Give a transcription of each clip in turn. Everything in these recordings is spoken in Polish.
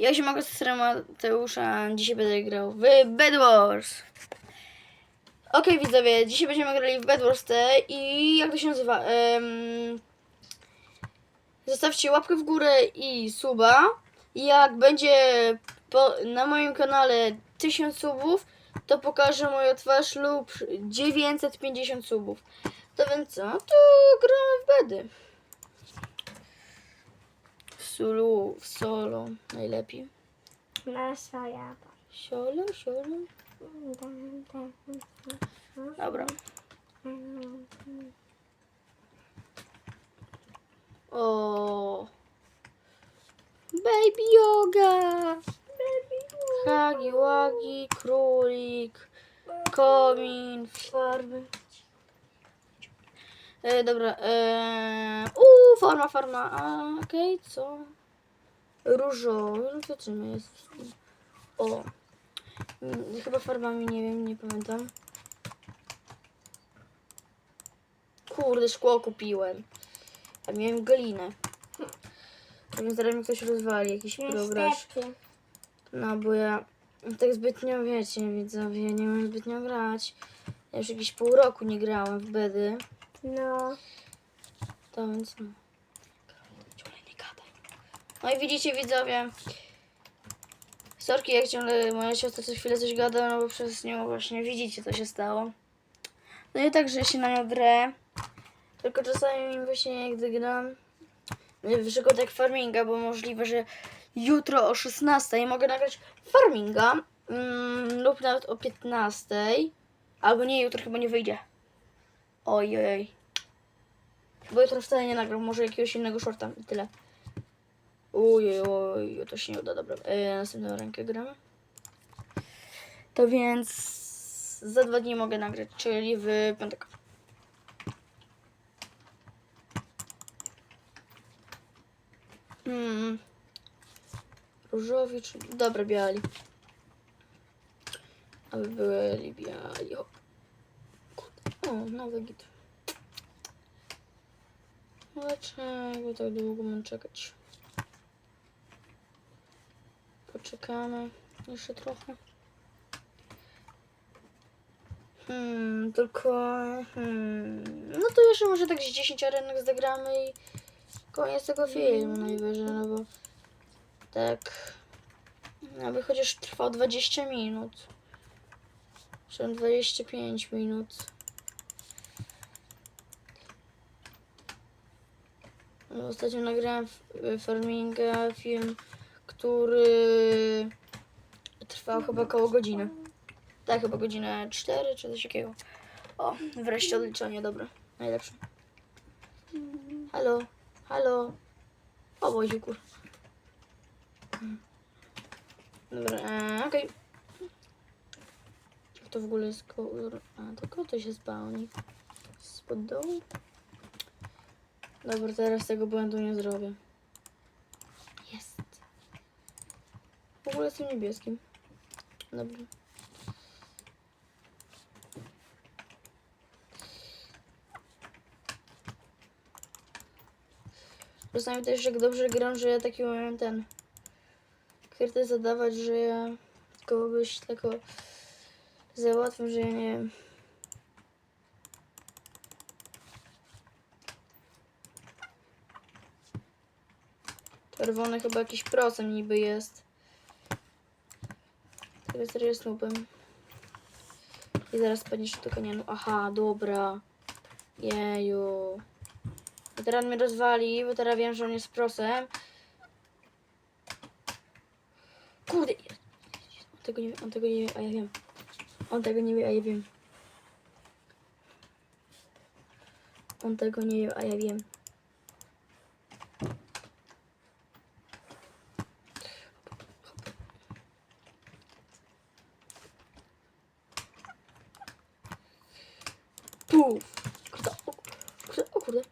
Ja się mogę z Mateusza, dzisiaj będę grał w Bed Wars. Okej widzowie, dzisiaj będziemy grali w Bed Wars T i jak to się nazywa? Em, zostawcie łapkę w górę i suba. Jak będzie po, na moim kanale 1000 subów, to pokażę moją twarz lub 950 subów. To więc co? To gramy w bedy. Solo, w solo najlepiej. Na soja. Solo, solo. Dobra. O. Baby yoga. Hagi, łagi, królik, komin, farby. E, dobra. E, u, farma, farma. A, okej, co? Różowy, no to czym jest? O. Mm, Chyba farbami, nie wiem, nie pamiętam. Kurde, szkło kupiłem. A miałem galinę. Więc zaraz mi ktoś rozwali, jakiś. Niestety. No bo ja tak zbytnio, wiecie, widzowie, nie umiem zbytnio grać. Ja już jakieś pół roku nie grałem w bedy. No. To więc no. Nie gadaj. No i widzicie widzowie. Sorki jak ciągle moja siostra co chwilę coś gada, no bo przez nią właśnie widzicie co się stało. No i tak, że się na nią drę. Tylko czasami właśnie gdy gram wyszukam tak farminga, bo możliwe, że jutro o 16 mogę nagrać farminga mm, lub nawet o 15. Albo nie, jutro chyba nie wyjdzie. Ojej. Bo jutro wcale nie nagram, może jakiegoś innego shorta i tyle. Ojej, oj, to się nie uda, dobra. E, następną rękę gramy. To więc za dwa dni mogę nagrać, czyli w piątek. Hmm. Różowi czy... Dobra, biali. Aby byli biali. O, Kurde. o nowy git. Dlaczego tak długo mam czekać? Poczekamy jeszcze trochę. Hmm, tylko... Hmm, no to jeszcze może tak z 10 arenek zagramy i koniec tego filmu najwyżej, no bo tak... Aby chociaż trwał 20 minut. Czy 25 minut. Ostatnio nagrałem Farminga film, który trwał chyba około godziny. Tak, chyba godzinę 4 czy coś takiego. O, wreszcie odliczenie, dobre. Najlepsze. Halo, halo. O, woziku. Dobra, e, okej. To w ogóle jest koło... A, to koło to się spałni. Spod dołu? Dobra, teraz tego błędu nie zrobię. Jest. W ogóle jestem niebieskim. Dobra. Czasami też jak dobrze gram, że ja taki umiem ten kwiaty zadawać, że ja kogoś tylko załatwię, że ja nie wiem. Czerwony chyba jakiś procent niby jest. Teraz serio snupem. I zaraz padniesz do kanionu. Aha, dobra. Jeju. I teraz mnie rozwali, bo teraz wiem, że on jest prosem. Kurde. On tego nie wie, on tego nie wie, a ja wiem. On tego nie wie, a ja wiem. On tego nie wie, a ja wiem. Puf. Kurde, o, kurde, o kurde.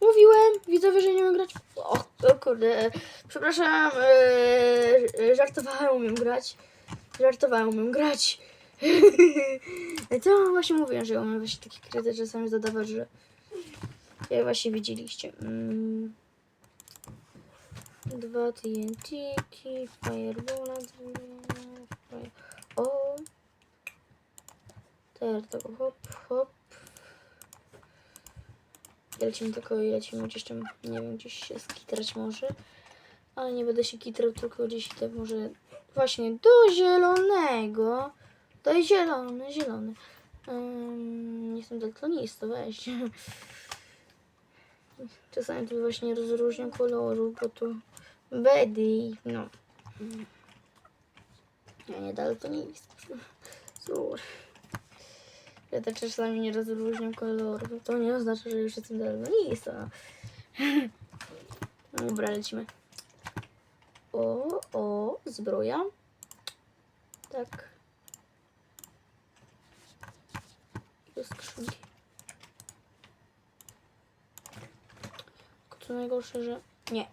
Mówiłem, widzowie, że nie umiem grać. O, o kurde. e, Przepraszam, e, e, żartowałem, umiem grać. Żartowałem, umiem grać. to właśnie mówiłem, że umiem właśnie takie kryty czasami zadawać, że jak właśnie widzieliście. Mm. Dwa TNT-ki, Fireballa fire... O! Teraz tego hop, hop. Lecimy tylko i lecimy gdzieś tam, nie wiem, gdzieś się skitrać może. Ale nie będę się kitrał, tylko gdzieś tam może właśnie do zielonego. To jest zielony, zielony. Um, jestem daltonistą, weź. Czasami tu właśnie rozróżniam koloru, bo tu Betty, no. Ja nie daltonista. Sorry. Ja też czasami nie rozróżniam koloru. To nie oznacza, że już jestem daltonistą. Dobra, lecimy. O, o, zbroja. Tak. Do skrzynki. Co najgorsze, że... Nie.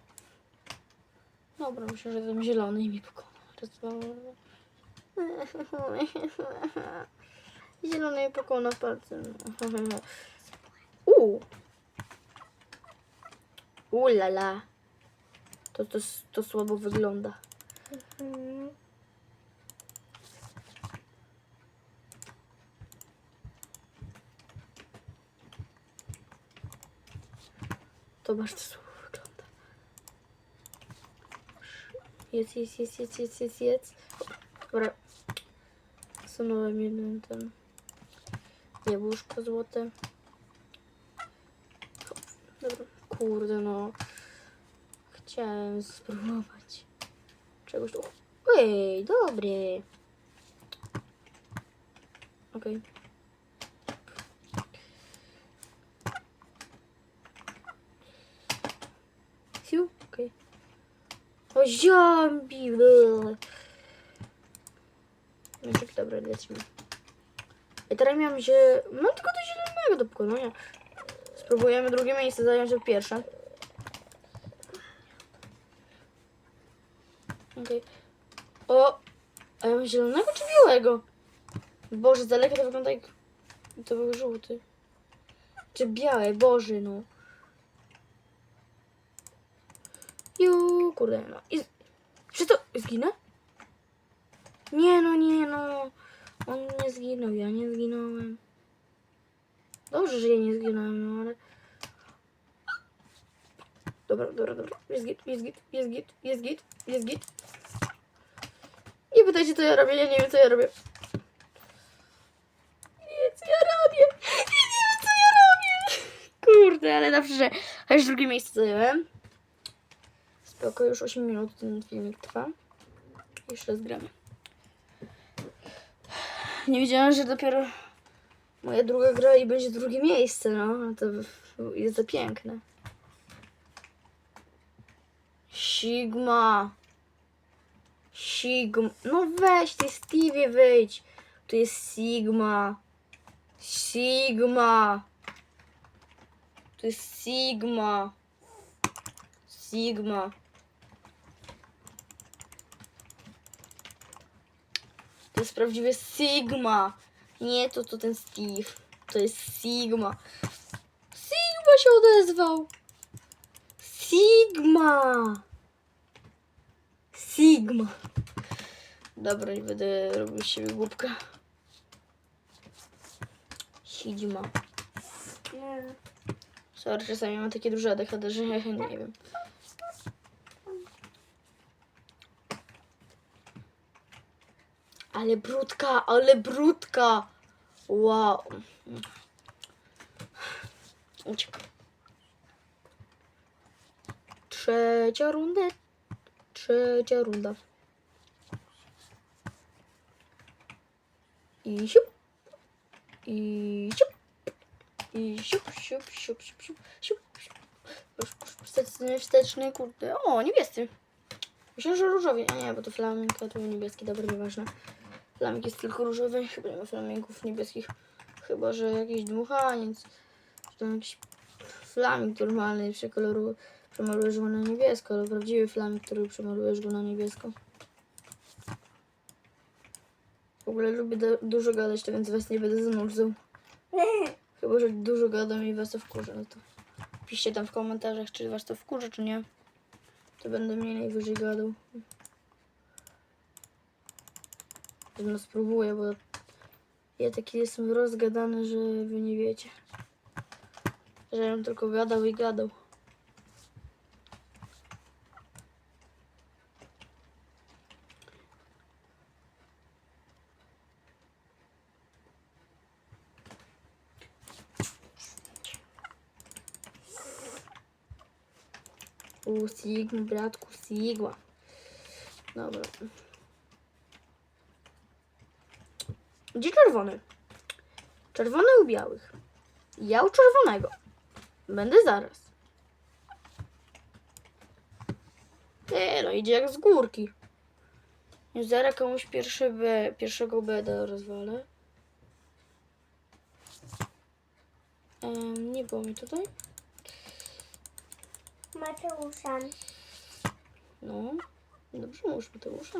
Dobra, myślę, że ten zielony i mi pokona. Raz, dwa... Zielony mi pokona palcem. Uuu. Ulala. To, to, to słabo wygląda. To bardzo słabo wygląda. Jedz, jedz, jedz, jedz, jedz, jedz, jedz. Dobra. Sunąłem jeden ten jabłuszko złote. Hop. Dobra. Kurde no. Chciałem spróbować czegoś tu. Ej, dobry. Okej. Fiu, okej. O, zombie! No tak, dobra, lecimy. I teraz miałem się... Mam tylko do zielonego do pokonania. Spróbujemy drugie miejsce zająć jak pierwsze. Okej. O! A ja mam zielonego czy białego? Boże, z daleka to wygląda jak... To był żółty. Czy białe, Boże, no. Ju, kurde, no. I... Czy to... Zginę? Nie, no, nie, no. On nie zginął, ja nie zginąłem. Dobrze, że ja nie zginąłem, no ale... Dobra, dobra, dobra. Jest git, jest git, jest git, jest git, jest git. Nie pytajcie, co ja robię, ja nie wiem, co ja robię. Nie, co ja robię. Ja nie wiem, co ja robię. Kurde, ale dobrze, że chociaż drugie miejsce zająłem. Spoko, już 8 minut ten filmik trwa. Jeszcze raz gramy. Nie wiedziałam, że dopiero moja druga gra i będzie drugie miejsce, no. To jest za piękne. Sigma. Sigma. No weź ty Stevie wyjdź. Tu jest Sigma. Sigma. Tu jest Sigma. Sigma. Jest prawdziwe Sigma. Nie to, to ten Steve. To jest Sigma. Sigma się odezwał. Sigma. Sigma. Dobra, nie będę robił z siebie głupka. Sigma. Sorry, czasami mam takie duże ADHD, że nie wiem. Ale brudka, ale brudka. Wow. Uciekł. Trzecia runda. Trzecia runda. I siup. I siup. I siup, siup, siup, siup, siup, siup, wsteczny, kurde. O, niebieski. Myślę, że różowy. A nie, bo to flaming, a to niebieski, dobra, nieważne. Flaming jest tylko różowy, chyba nie ma flamingów niebieskich. Chyba, że jakiś dmuchaniec. Czy tam jakiś flaming normalny przekoloruje, przemalujesz go na niebiesko, ale prawdziwy flaming, który przemalujesz go na niebiesko. W ogóle lubię du- dużo gadać, to więc was nie będę znudzał. Chyba, że dużo gadam i was to wkurzę, no to piszcie tam w komentarzach, czy was to wkurzy, czy nie. To będę mniej najwyżej gadał. Він спробує, бо я такий сміроз гадан уже в унівечі. Я їм тільки гадав і гадав. O Sigma, brat com Sigma. Não. Gdzie czerwony? Czerwony u białych. Ja u czerwonego. Będę zaraz. E, no idzie jak z górki. Zaraz komuś pierwszy B, pierwszego beda rozwalę. Nie było mi tutaj. Mateusza. No. Dobrze mówisz, Mateusza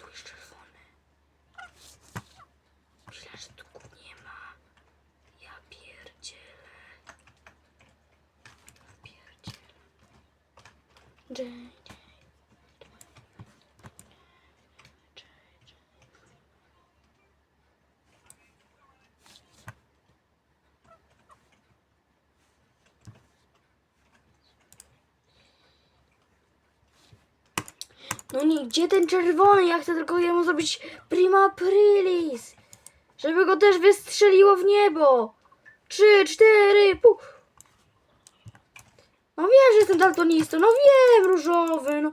tu jest czerwony. Myślę, że tu go nie ma. Ja pierdzielę. Ja pierdzielę. No nie, gdzie ten czerwony? Ja chcę tylko jemu zrobić prima aprilis. Żeby go też wystrzeliło w niebo. Trzy, cztery, pół. No wiem, że jestem daltonistą, no wiem, różowy, no.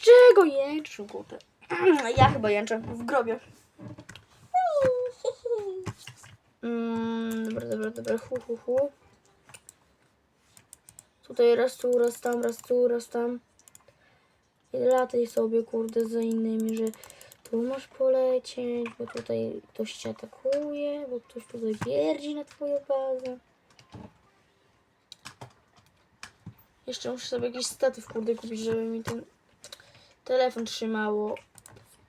Czego jęczysz, kurde? Ja chyba jęczę w grobie. Mm, dobra, dobra, dobra, hu, hu, hu. Tutaj raz tu, raz tam, raz tu, raz tam. I lataj sobie, kurde, za innymi, że tu masz polecieć, bo tutaj ktoś cię atakuje, bo ktoś tutaj pierdzi na twoją bazę. Jeszcze muszę sobie jakiś statyw, kurde, kupić, żeby mi ten telefon trzymało.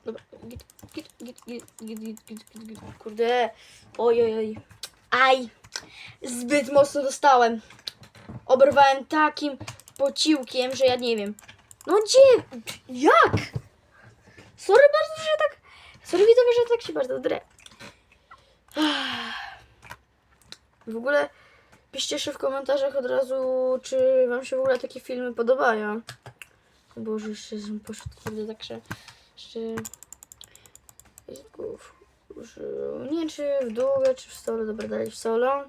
Dobra, git, git, git, git, git, git, git, git, git. kurde, oj, oj, oj. Aj, zbyt mocno dostałem. Oberwałem takim pociłkiem, że ja nie wiem. No gdzie? Jak? Sorry bardzo, że tak... Sorry widzowie, że tak się bardzo drę. W ogóle piszcie jeszcze w komentarzach od razu, czy wam się w ogóle takie filmy podobają. Boże, jeszcze poszedł, tak się... Jeszcze... Nie wiem, czy w długie, czy w solo. Dobra, dalej w solo. A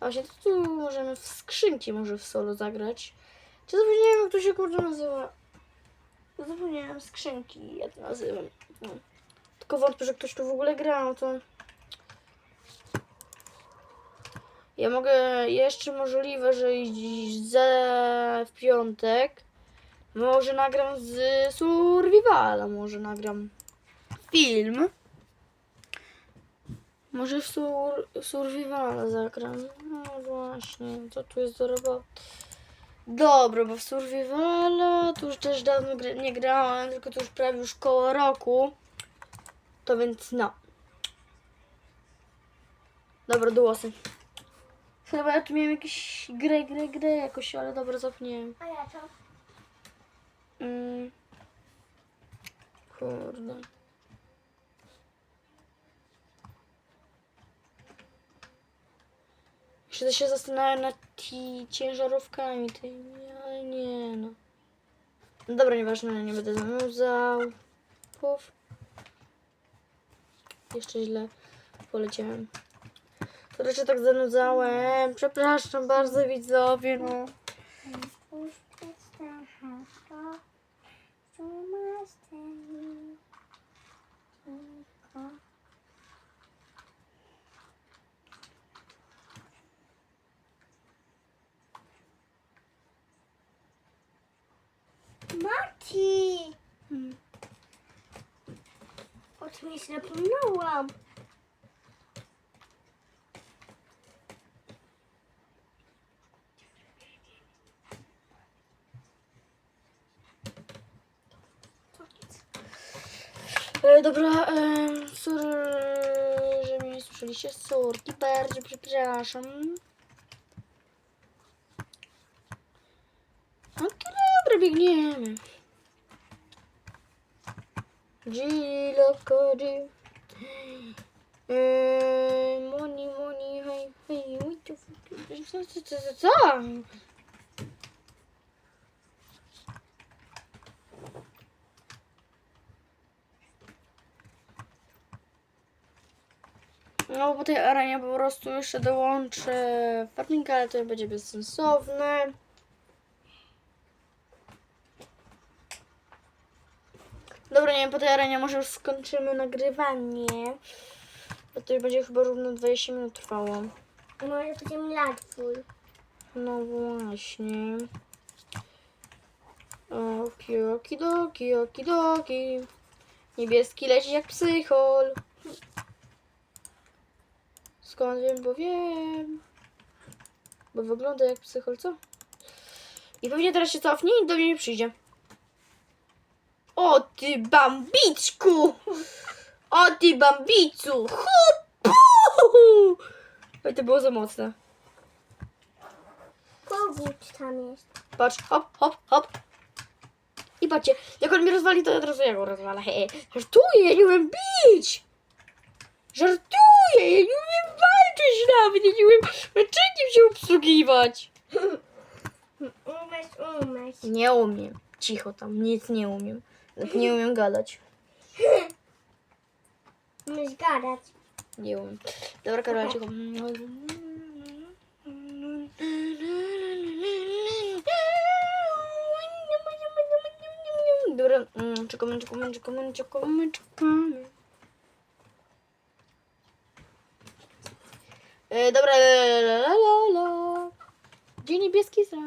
właśnie, to tu możemy w skrzynki może w solo zagrać. Czy zapomniałem, jak to się kurde nazywa? Zapomniałem skrzynki, jak to nazywam. No. Tylko wątpię, że ktoś tu w ogóle gra, no to... Ja mogę, jeszcze możliwe, że za w piątek może nagram z Survivala, może nagram film. Może w sur, Survivala zagram. No właśnie, co tu jest do roboty? Dobra, bo w Survivala to już też dawno nie grałam, tylko to już prawie już koło roku. To więc no. Dobra, głosy. Chyba ja tu miałem jakieś grę, grę, grę jakoś, ale dobra, zapomniałem. A ja co? Mm. Kurde. Jeszcze się zastanawiam nad tymi ciężarówkami tymi, ale nie no. no dobra, nieważne, nie będę zanudzał. Puf. Jeszcze źle poleciałem. To raczej tak zanudzałem. Przepraszam bardzo widzowie, no. Mati! Hmm. O czym ja E, dobra, e, sorry, że mnie nie słyszeliście. Sorki, bardzo przepraszam. Okej, dobra, biegniemy. Giloko, G. Eee, money, money, hej, hej? Co, co, co, co, No, po tej arenie po prostu jeszcze dołączę farming, ale to będzie bezsensowne. Dobra, nie wiem, po tej arenie może już skończymy nagrywanie. Bo to już będzie chyba równo 20 minut trwało. Może będziemy łatwój. No właśnie. Oki, oki, doki, oki, doki. Niebieski leci jak psychol. Skąd wiem, bo wiem. Bo wygląda jak psychol, co? I pewnie teraz się cofnie i do mnie nie przyjdzie. O ty bambiczku! O ty bambicu! Hupu! Oj, to było za mocne. Kogut tam jest. Patrz, hop, hop, hop. I patrzcie, jak on mnie rozwali, to od razu ja go rozwalę. He, żartuję, ja nie umiem bić. Żartuję, ja umiem naczyniem się obsługiwać. Umiesz, umiesz. Nie umiem. Cicho tam, nic nie umiem. Nie umiem gadać. Umiesz gadać. Nie umiem. Dobra, Karola, cicho. Dobra, mm, czekamy, czekamy, czekamy, czekamy, czekamy. E, dobra, la, la, la, la. Gdzie niebieski sra?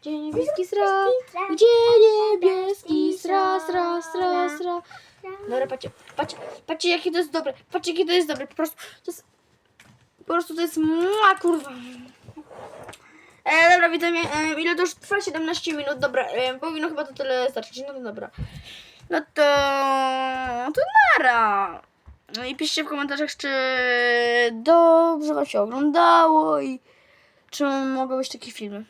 Gdzie niebieski sra? Gdzie niebieski sra, sra, sra, sra? Dobra, patrzcie, patrzcie, patrzcie jakie to jest dobre, patrzcie jakie to jest dobre, po prostu to jest, po prostu to jest, mua, kurwa. E, dobra, widzowie, e, ile to już trwa? 17 minut, dobra, e, powinno chyba to tyle starczyć, no to dobra. No to, to nara. No i piszcie w komentarzach, czy dobrze wam się oglądało i czy mogą być takie filmy.